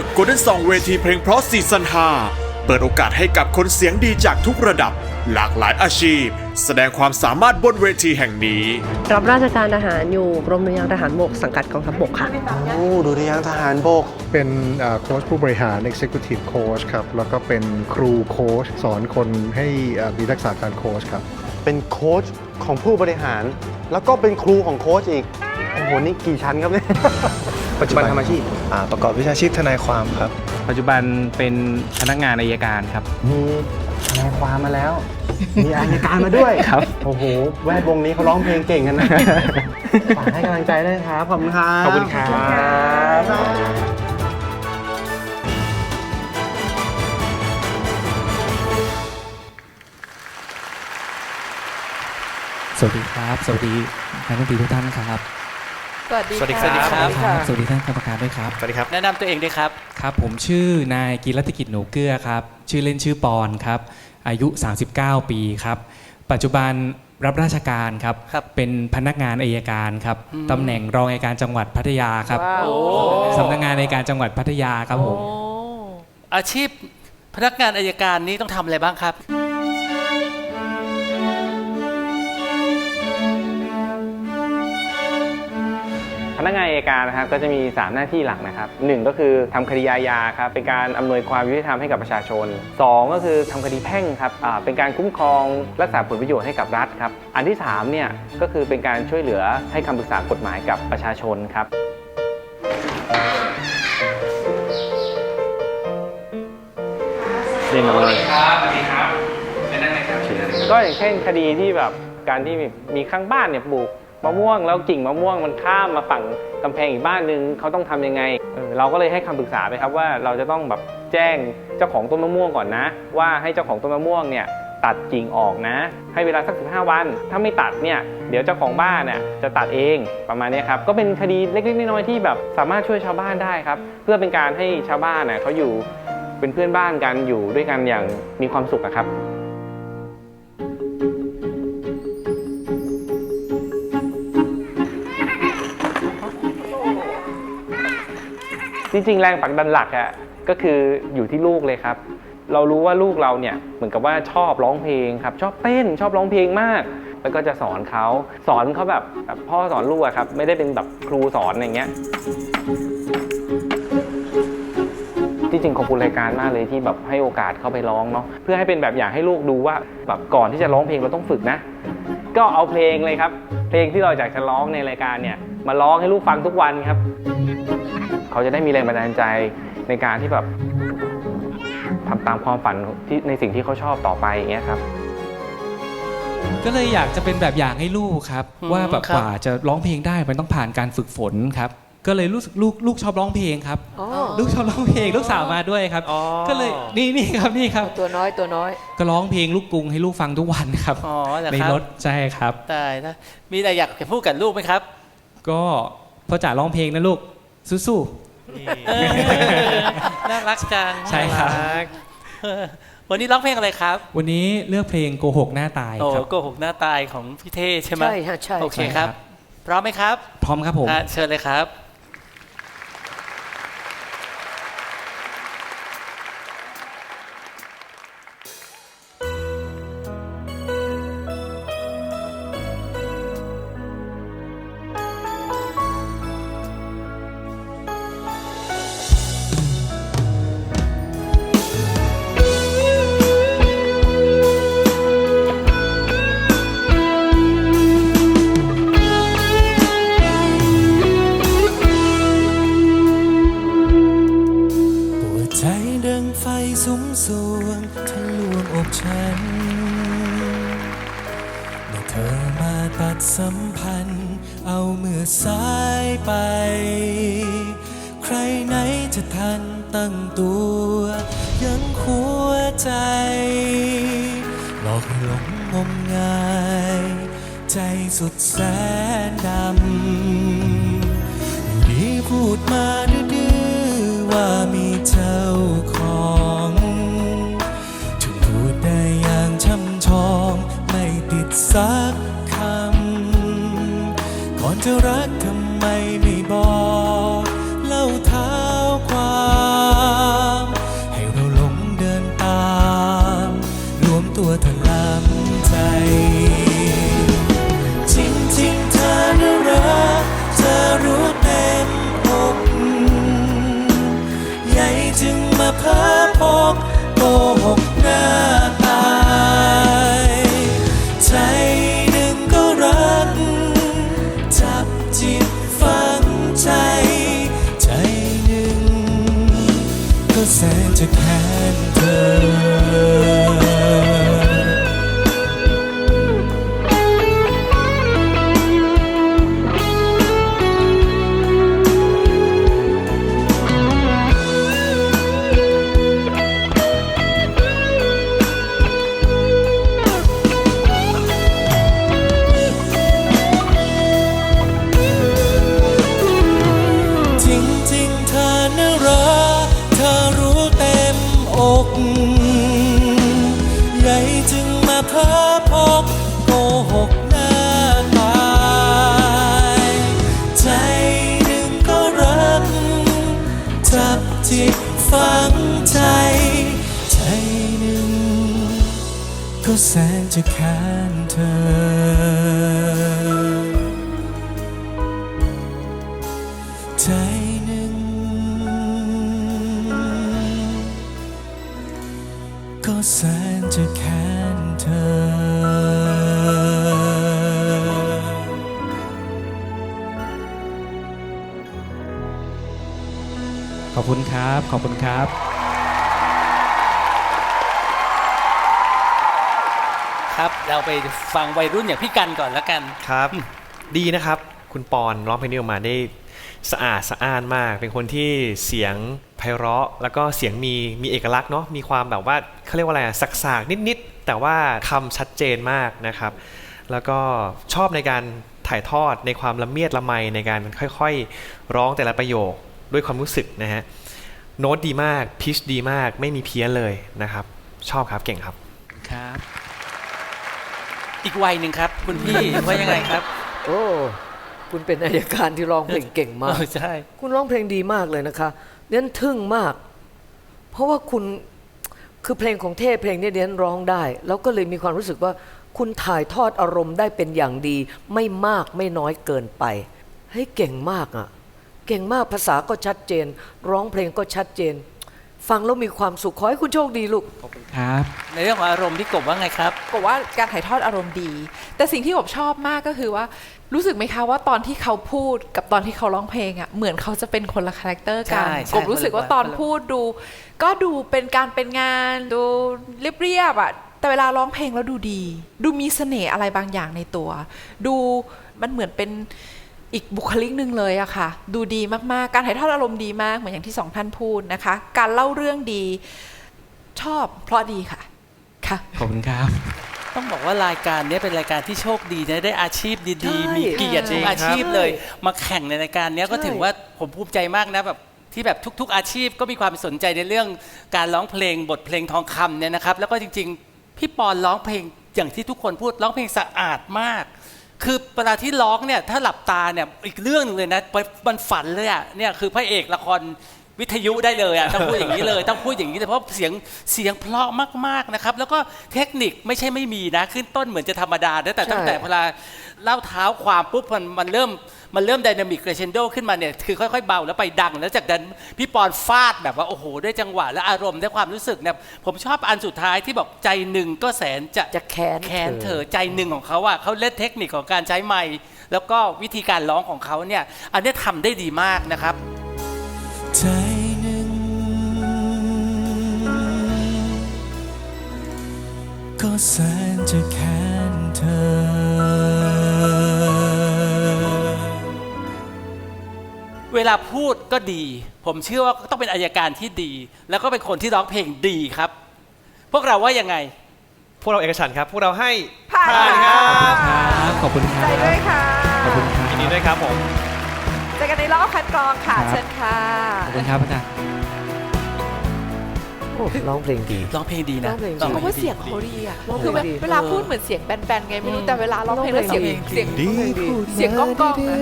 The Golden Song เวทีเพลงเพราะซีซั่น5เปิดโอกาสให้กับคนเสียงดีจากทุกระดับ หลากหลายอาชีพ แสดงความสามารถบนเวทีแห่งนี้ รับราชการทหารอยู่กรมดุริยางค์ทหารบกสังกัดกองทัพบกค่ะ โอ้ดูดิยางทหารบก เป็นเอ่อโค้ชผู้บริหาร Executive Coach ครับ แล้วก็เป็นครูโค้ชสอนคนให้เอ่อมีทักษะการโค้ชครับ เป็นโค้ชของผู้บริหาร แล้วก็เป็นครูของโค้ชอีก โอ้โห นี่กี่ชั้นครับเนี่ย ปัจจุบันทำอาชีพ อ่าประกอบวิชาชีพทนายความครับปัจจุบันเป็นพนักงานอายการครับ มีทนายความมาแล้ว มีอายการมาด้วยครับ โอ้โห แวดวงนี้เขาร้องเพลงเก่งกันนะ ฝากให้กำลังใจด้วยนะครับ ขอบคุณครับ ขอบคุณครับสวัสดีครับ สวัสดีนักดนตรีทุกท่านครับ สวัสดีสวัสดีค่ะครับ สวัสดีท่านกรรมการด้วยครับ สวัสดีครับ แนะนำตัวเองด้วยครับ ครับ ผมชื่อนายกีรัติกิจหนูเกื้อครับ ชื่อเล่นชื่อปอนครับ อายุ 39 ปีครับ ปัจจุบันรับราชการครับ ครับเป็นพนักงานอายการครับอืมตำแหน่งรองอัยการจังหวัดพัทยาครับว้าวโอ้ สำนักงานอัยการจังหวัดพัทยาครับผม โอ้อาชีพพนักงานอายการนี้ต้องทำอะไรบ้างครับ พนักงานอัยการนะครับก็จะมี 3 หน้าที่หลักนะครับหนึ่งก็คือทำคดีอาญาครับเป็นการอำนวยความยุติธรรมให้กับประชาชน 2 ก็คือทำคดีแพ่งครับอ่าเป็นการคุ้มครองรักษาผลประโยชน์ให้กับรัฐครับอันที่3เนี่ยก็คือเป็นการช่วยเหลือให้คำปรึกษากฎหมายกับประชาชนครับเรียนกันเลยครับสวัสดีครับเป็นอะไรครับก็อย่างเช่นคดีที่แบบการที่มีข้างบ้านเนี่ยปลูก มะม่วงแล้วกิ่งมะม่วงมันข้ามมาฝั่งกำแพงอีกบ้านหนึ่งเขาต้องทำยังไงเออเราก็เลยให้คำปรึกษาไปครับว่าเราจะต้องแบบแจ้งเจ้าของต้นมะม่วงก่อนนะ ว่าให้เจ้าของต้นมะม่วงเนี่ยตัดกิ่งออกนะ ให้เวลาสัก 15 วัน ถ้าไม่ตัดเนี่ยเดี๋ยวเจ้าของบ้านเนี่ยจะตัดเองประมาณนี้ครับก็เป็นคดีเล็กๆน้อยๆที่แบบสามารถช่วยชาวบ้านได้ครับ เพื่อเป็นการให้ชาวบ้านเน่ยเขาอยู่เป็นเพื่อนบ้านกันอยู่ด้วยกันอย่างมีความสุขครับ จริงๆ แรงผลักดันหลักอะก็คืออยู่ที่ลูกเลยครับ เรารู้ว่าลูกเราเนี่ยเหมือนกับว่าชอบร้องเพลงครับ ชอบเต้นชอบร้องเพลงมาก แล้วก็จะสอนเขาสอนเขาแบบแบบพ่อสอนลูกอะครับ ไม่ได้เป็นแบบครูสอนอย่างเงี้ยที่จริงขอบคุณรายการมากเลยที่แบบให้โอกาสเข้าไปร้องเนาะเพื่อให้เป็นแบบอย่างให้ลูกดูว่าแบบก่อนที่จะร้องเพลงเราต้องฝึกนะ ก็เอาเพลงเลยครับ เพลงที่เราอยากจะร้องในรายการเนี่ย มาร้องให้ลูกฟังทุกวันครับ เขาจะได้มีแรงบันดาลใจในการที่แบบทำตามความฝันที่ในสิ่งที่เขาชอบต่อไปอย่างเงี้ยครับ ก็เลยอยากจะเป็นแบบอย่างให้ลูกครับ อืมว่าแบบครับ กว่าจะร้องเพลงได้มันต้องผ่านการฝึกฝนครับ ก็เลยรู้สึกลูกลูกชอบร้องเพลงครับ อ๋อลูกชอบร้องเพลงลูกสาวมาด้วยครับ อ๋อ ก็เลยนี่นี่ครับนี่ครับ ตัวน้อยตัวน้อย ก็ร้องเพลงลูกกรุงให้ลูกฟังทุกวันครับ อ๋อเหรอในครับรถใช่ครับ ตายนะมีอะไรอยากจะพูดกับลูกไหมครับ ก็พ่อจ๋าร้องเพลงนะลูก สู้เออน่ารักจังใช่ครับ น่ารักเออวันนี้ร้องเพลงอะไรครับ ๆ วันนี้เลือกเพลงโกหกหน้าตายโอ้ครับ โกหกหน้าตายของพี่เท่ใช่ไหมใช่ฮะใช่ โอเคใช่คครัรับบพร้อมไหมครับพร้อมครับผม อะเชิญเลยครับ อมาตัดสัมพันธ์ เอาเมื่อสายไป ใครไหนจะทันตั้งตัว ยังหัวใจหลอกให้หลงงมงาย ใจสุดแสนดำ ก็แสนจะค้นเธอ ใจหนึ่ง ก็แสนจะแค้นเธอ ขอบคุณครับ ขอบคุณครับ ครับ เราไปฟังวัยรุ่นอย่างพี่กันก่อนแล้วกัน ครับ ดีนะครับ คุณปอนร้องเพลงนี้ออกมาได้สะอาดสะอ้านมาก เป็นคนที่เสียงไพเราะ แล้วก็เสียงมีมีเอกลักษณ์เนาะมีความแบบว่าเขาเรียกว่าอะไรอะสักๆนิดๆ แต่ว่าคำชัดเจนมากนะครับ แล้วก็ชอบในการถ่ายทอดในความละเมียดละไมในการค่อยๆ ร้องแต่ละประโยคด้วยความรู้สึกนะฮะโน้ตดีมากพิชดีมากไม่มีเพี้ยนเลยนะครับ ชอบครับเก่งครับครับ อีกวัยหนึ่งครับ คุณพี่ ว่ายังไงครับ โอ้ คุณเป็นอายการที่ร้องเพลงเก่งมากเออใช่ คุณร้องเพลงดีมากเลยนะคะเดียนทึ่งมาก เพราะว่าคุณคือเพลงของเทพเพลงเนี้เดียนร้องได้ แล้วก็เลยมีความรู้สึกว่า คุณถ่ายทอดอารมณ์ได้เป็นอย่างดี ไม่มากไม่น้อยเกินไปให้ยเก่งมากอะ่ะ เก่งมากภาษาก็ชัดเจน ร้องเพลงก็ชัดเจน ฟังแล้วมีความสุขขอให้คุณโชคดีลูก ครับ ในเรื่องของอารมณ์พี่กบว่าไงครับบอกว่าการถ่ายทอดอารมณ์ดี แต่สิ่งที่ผมชอบมากก็คือว่า รู้สึกไหมคะว่าตอนที่เขาพูดกับตอนที่เขาร้องเพลงอะ่ะเหมือนเขาจะเป็นคนละคาแรคเตอร์กันใช่ใช่ผมรู้สึกว่าตอนพูดดู ก็ดูเป็นการเป็นงานดูเรียบๆอะแต่เวลาร้องเพลงแล้วดูดี ดูมีเสน่ห์อะไรบางอย่างในตัว ดูมันเหมือนเป็น อีกบุคลิกหนึ่งเลยอะค่ะ ดูดีมากๆ การถ่ายทอดอารมณ์ดีมากเหมือนอย่างที่สองท่านพูดนะคะ การเล่าเรื่องดีชอบเพราะดีค่ะค่ะขอบคุณครับ ต้องบอกว่ารายการเนี้ยเป็นรายการที่โชคดีนะได้อาชีพดีใช่ๆมีเกียรติจริทุงกอาชีพครับเลย มาแข่งในรายการเนี้ยก็ใช่ถือว่าผมภูมิใจมากนะแบบที่แบบทุก ๆ อาชีพก็มีความสนใจในเรื่องการร้องเพลงบทเพลงทองคำเนี่ยนะครับ แล้วก็จริง ๆ พี่ปอนร้องเพลงอย่างที่ทุกคนพูดร้องเพลงสะอาดมาก คือเวลาที่ร้องเนี่ยถ้าหลับตาเนี่ยอีกเรื่องหนึงเลยนะมันฝันเลยอะเนี่ยคือพระเอกละคร วิทยุได้เลยอะต้องพูดอย่างนี้เลยต้องพูดอย่างนี้เลยเพราะเสียงเสียงเพราะมากๆนะครับ แล้วก็เทคนิคไม่ใช่ไม่มีนะ ขึ้นต้นเหมือนจะธรรมดานะแต่ตั้งแต่เวลาเล่าเท้าความปุ๊บมันมันเริ่มมันเริ่มไดนามิกเรเชนโดขึ้นมาเนี่ยคือค่อยๆเบาแล้วไปดัง แล้วจากนั้นพี่ปอนฟาดแบบว่าโอ้โหด้วยจังหวะและอารมณ์และความรู้สึกเนี่ยผมชอบอันสุดท้ายที่บอกใจหนึ่งก็แสนจะจะแค้นแค้นเธอใจหนึ่งของเขาอะเขาเล่นเทคนิคของการใช้ไมค์แล้วก็วิธีการร้องของเขาเนี่ยอันเนี้ยทำได้ดีมากนะครับ แสนจะแค้นเธอ เวลาพูดก็ดี ผมเชื่อว่าต้องเป็นอายการที่ดี แล้วก็เป็นคนที่ร้องเพลงดีครับ พวกเราว่ายังไง พวกเราเอกฉันท์ครับ พวกเราให้ผ่านผ่านคค่ะรับขอบคุณคใจรับด้วยค่ะ ขอบคุณครับยินดีด้วยครับผม เจอกันในรอบคัดกรองค่ะครับเชิญค่ะ ขอบคุณครับอาจารย์โอ้ ร้องเพลงดี ร้องเพลงดีนะร้องเพลงดีร้องเพเพลราะงว่าดีเสียงเขาดีอะร้องเพลงคือแบบดีเวลาพูดเหมือนเสียงแบนๆไงไม่รู้แต่เวลาร้องเพลงแล้วเสียงร้องเพลงเสียง ดีเสียงก้องๆนะ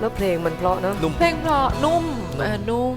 แล้วเพลงมันเพราะเนอะเพลงเพราะนุ่มเออนุ่ม